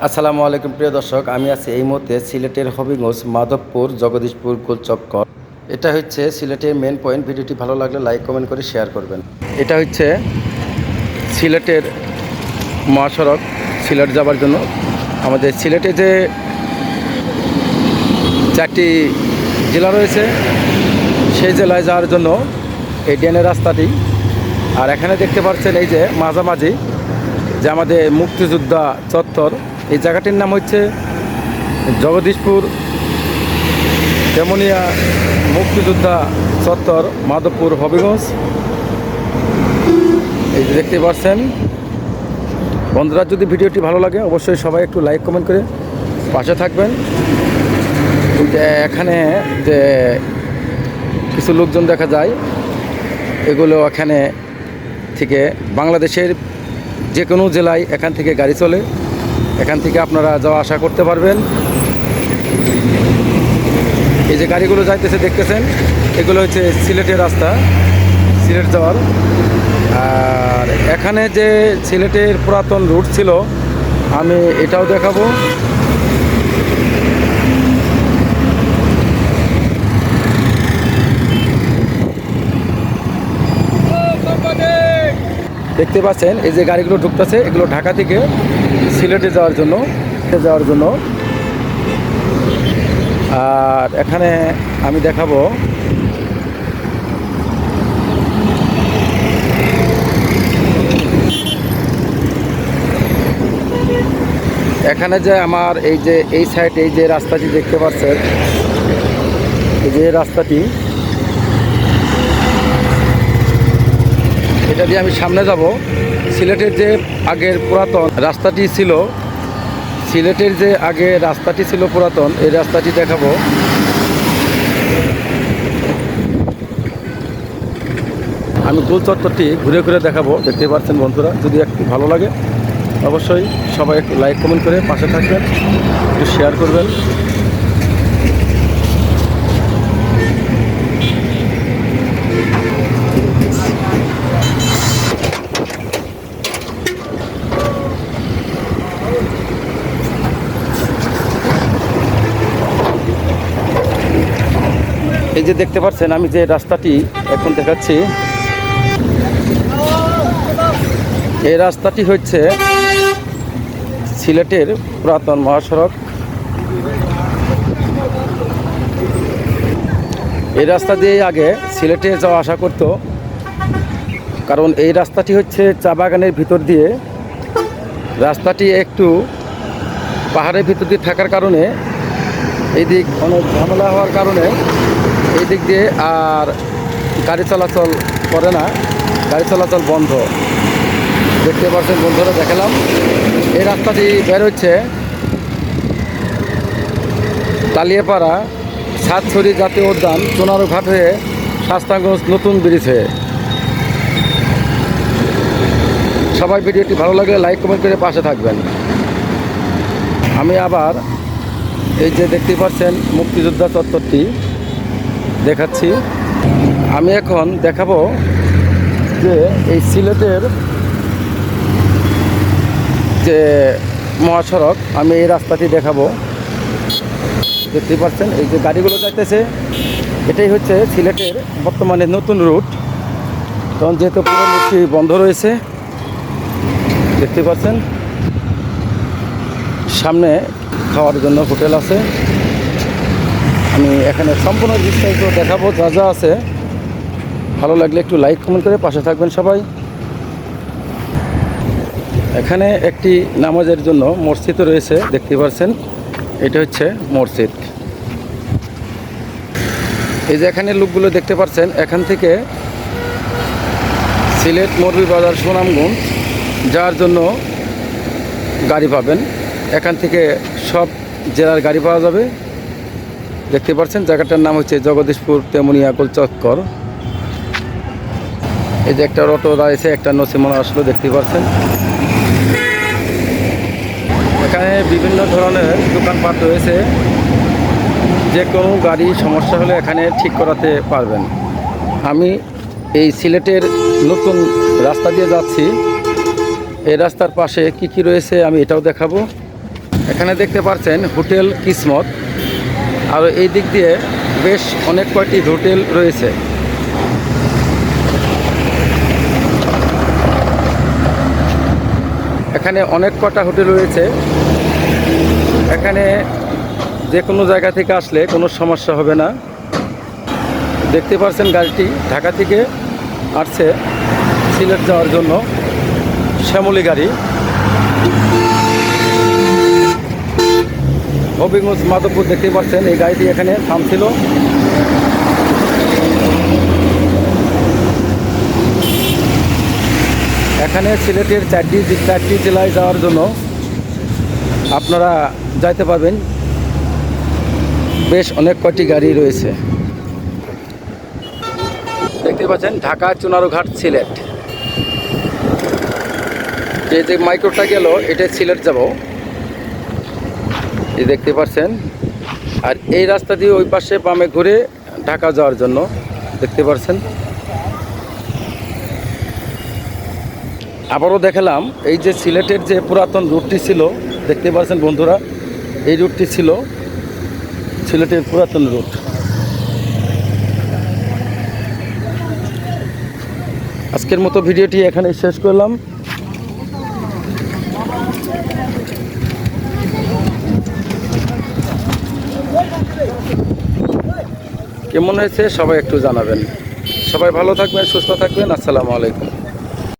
আসসালামু আলাইকুম, প্রিয় দর্শক। আমি আছি এই মুহূর্তে সিলেটের হবিগঞ্জ মাধবপুর জগদীশপুর গোলচক্কর। এটা হচ্ছে সিলেটের মেন পয়েন্ট ভিডিওটি ভালো লাগলে লাইক কমেন্ট করে শেয়ার করবেন। এটা হচ্ছে সিলেটের মহাসড়ক। সিলেট যাওয়ার জন্য আমাদের সিলেটে যে চারটি জেলা রয়েছে, সেই জেলায় যাওয়ার জন্য এই ড্রেনের রাস্তাটি। আর এখানে দেখতে পাচ্ছেন এই যে মাঝামাঝি যে আমাদের মুক্তিযোদ্ধা চত্বর এই জায়গাটির নাম হচ্ছে জগদীশপুর তেমনিয়া মুক্তিযোদ্ধা চত্বর মাধবপুর হবিগঞ্জ। এই যে দেখতে পাচ্ছেন। বন্ধুরা, যদি ভিডিওটি ভালো লাগে, অবশ্যই সবাই একটু লাইক, কমেন্ট করে পাশে থাকবেন। এখানে যে কিছু লোকজন দেখা যায়, এগুলো এখানে থেকে বাংলাদেশের যে কোনো জেলায় এখান থেকে গাড়ি চলে। এখান থেকে আপনারা যাওয়া আসা করতে পারবেন। এই যে গাড়িগুলো যাইতেছে, দেখতেছেন? এগুলো হচ্ছে সিলেটের রাস্তা, সিলেট যাওয়ার। আর এখানে যে সিলেটের পুরাতন রুট ছিল, আমি এটাও দেখাবো। দেখতে পাচ্ছেন, এই যে গাড়িগুলো ঢুকতেছে, এগুলো ঢাকা থেকে সিলেটে যাওয়ার জন্য যাওয়ার জন্য। আর এখানে আমি দেখাবো, এখানে যে আমার এই যে, এই সাইড এই যে রাস্তাটি দেখতে পাচ্ছেন, এই যে রাস্তাটি এটা দিয়ে আমি সামনে যাব। সিলেটের যে আগের পুরাতন রাস্তাটি ছিল, সিলেটের যে আগে রাস্তাটি ছিল পুরাতন, এই রাস্তাটি দেখাবো। আমি গোল চত্বরটি ঘুরে ঘুরে দেখাবো দেখতে পাচ্ছেন বন্ধুরা। যদি একটু ভালো লাগে, অবশ্যই সবাই একটু লাইক কমেন্ট করে পাশে থাকবেন, একটু শেয়ার করবেন। এই যে দেখতে পাচ্ছেন, আমি যে রাস্তাটি এখন দেখাচ্ছি, এই রাস্তাটি হচ্ছে সিলেটের পুরাতন মহাসড়ক। এই রাস্তা দিয়ে আগে সিলেটে যাওয়া আসা করতো, কারণ এই রাস্তাটি হচ্ছে চা বাগানের ভিতর দিয়ে। রাস্তাটি একটু পাহাড়ের ভিতর দিয়ে থাকার কারণে এই দিক অনেক ঝামেলা হওয়ার কারণে এই দিক দিয়ে আর গাড়ি চলাচল করে না, গাড়ি চলাচল বন্ধ। দেখতে পাচ্ছেন বন্ধুরা, দেখালাম। এই রাস্তাটি বের হচ্ছে কালিয়াপাড়া সাতছড়ি জাতীয় উদ্যান, চুনারু ঘাট হয়ে শাস্তাগঞ্জ নতুন ব্রিজ হয়ে। সবাই ভিডিওটি ভালো লাগলে লাইক, কমেন্ট করে পাশে থাকবেন। আমি আবার এই যে দেখতে পাচ্ছেন মুক্তিযোদ্ধা চত্বরটি দেখাচ্ছি। আমি এখন দেখাবো যে এই সিলেটের যে মহাসড়ক, আমি এই রাস্তাটি দেখাবো। দেখতে পাচ্ছেন, এই যে গাড়িগুলো যাইতেছে, এটাই হচ্ছে সিলেটের বর্তমানে নতুন রুট। তখন যেহেতু পুরো রুটটি বন্ধ রয়েছে দেখতে পাচ্ছেন, সামনে খাওয়ার জন্য হোটেল আছে। আমি এখানে সম্পূর্ণ বিস্তারিত দেখাবো, যা যা আছে। ভালো লাগলে একটু লাইক কমেন্ট করে পাশে থাকবেন সবাই। এখানে একটি নামাজের জন্য মসজিদ রয়েছে, দেখতে পাচ্ছেন এটা হচ্ছে মসজিদ। এই যে এখানে লোকগুলো দেখতে পাচ্ছেন এখান থেকে সিলেট মরবি বাজার সুনামগঞ্জ যার জন্য গাড়ি পাবেন। এখান থেকে সব জেলার গাড়ি পাওয়া যাবে। দেখতে পাচ্ছেন, জায়গাটার নাম হচ্ছে জগদীশপুর তেমনিয়া গোলচক্কর। এই যে একটা অটো দাঁড়িয়েছে, একটা নসিমন আসলো, দেখতে পাচ্ছেন। এখানে বিভিন্ন ধরনের দোকানপাট রয়েছে। যে কোনো গাড়ি সমস্যা হলে এখানে ঠিক করাতে পারবেন। আমি এই সিলেটের নতুন রাস্তা দিয়ে যাচ্ছি। এই রাস্তার পাশে কি কি রয়েছে আমি এটাও দেখাবো। এখানে দেখতে পাচ্ছেন হোটেল কিসমত। আর এই দিক দিয়ে বেশ অনেক কয়টি হোটেল রয়েছে। এখানে অনেক কটা হোটেল রয়েছে। এখানে যে কোনো জায়গা থেকে আসলে কোনো সমস্যা হবে না। দেখতে পাচ্ছেন গাড়িটি ঢাকা থেকে আসছে সিলেট যাওয়ার জন্য। শ্যামলী গাড়ি। হবিগঞ্জ মাধবপুর দেখতে পাচ্ছেন, এই গাড়িটি এখানে থামছিল। এখানে সিলেটের চারটি চারটি জেলায় যাওয়ার জন্য আপনারা যাইতে পারবেন। বেশ অনেক কয়টি গাড়ি রয়েছে। দেখতে পাচ্ছেন, ঢাকা চুনারুঘাট সিলেট। এই যে মাইক্রোটা গেল এটা সিলেট যাব। এই দেখতে পাচ্ছেন। আর এই রাস্তা দিয়ে ওই পাশে বামে ঘুরে ঢাকা যাওয়ার জন্য দেখতে পাচ্ছেন। আবারও দেখালাম, এই যে সিলেটের যে পুরাতন রুটটি ছিল, দেখতে পাচ্ছেন বন্ধুরা, এই রুটটি ছিল সিলেটের পুরাতন রুট। আজকের মতো ভিডিওটি এখানে শেষ করলাম। কেমন হয়েছে সবাই একটু জানাবেন। সবাই ভালো থাকবেন সুস্থ থাকবেন আসসালামু আলাইকুম।